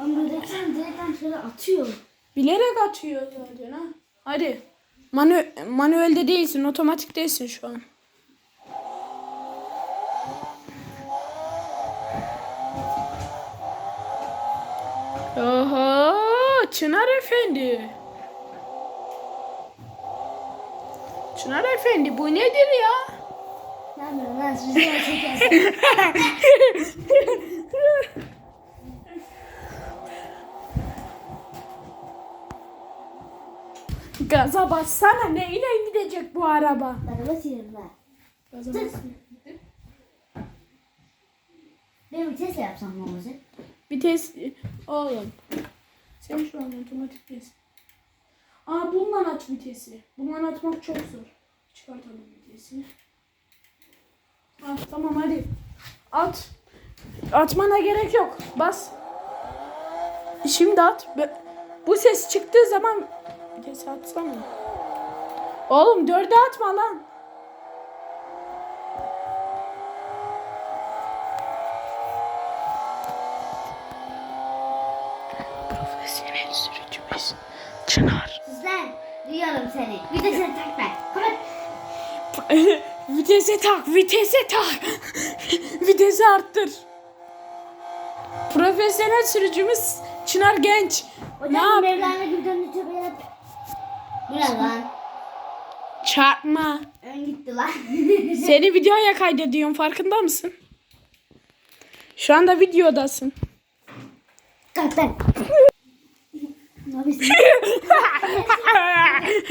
Ama direkten şöyle atıyor. Bilerek atıyor zaten ha. Hadi. Manu manuelde değilsin, otomatik değilsin şu an. Oho, Çınar Efendi. Çınar Efendi bu nedir ya? Ne yapıyorsun lan? Rüzgar çekersin. Gaza bassana neyle gidecek bu araba? Basıyorum ben. Gaza Dur. bas. Ben bir test yapsam ne olacak? Vites oğlum. Sen şu an otomatik vites. Aa bununla aç vitesi. Bununla atmak çok zor. Çıkartalım vitesi. Ah tamam hadi. At. Atmana gerek yok. Bas. Şimdi at. Bu ses çıktığı zaman vitesi atsana. Oğlum dörde atma lan. Profesyonel sürücümüz Çınar. Lan. Duyuyorum seni. Bir de seni takma. Kapat. vitese tak, vitese tak. vitesi arttır. Profesyonel sürücümüz Çınar Genç. Hocam ne yap? Mevlana gibi tövbe yarabbim. Bu ne lan? Çarpma. Ön gitti lan. Seni videoya kaydediyorum farkında mısın? Şu anda videodasın. Kalk lan.